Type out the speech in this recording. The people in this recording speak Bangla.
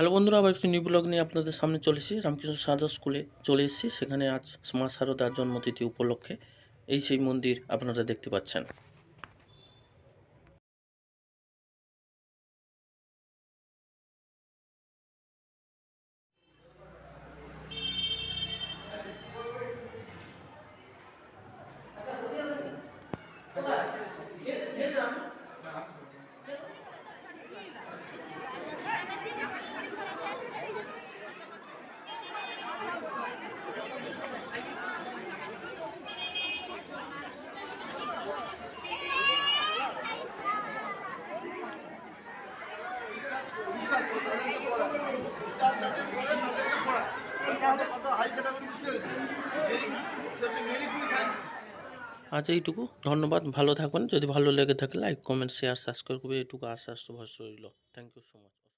হ্যালো বন্ধুরা, আবার একটি নিউ ব্লগ নিয়ে আপনাদের সামনে চলে এসেছি। রামকৃষ্ণ সারদা স্কুলে চলে এসেছি। সেখানে আজ মা সারদার জন্মতিথি উপলক্ষে এই সেই মন্দির আপনারা দেখতে পাচ্ছেন। আজ এইটুকু। ধন্যবাদ, ভালো থাকবেন। যদি ভালো লেগে থাকে লাইক কমেন্ট শেয়ার সাবস্ক্রাইব করবে। এইটুকু আশ্বাস রইল। Thank you so much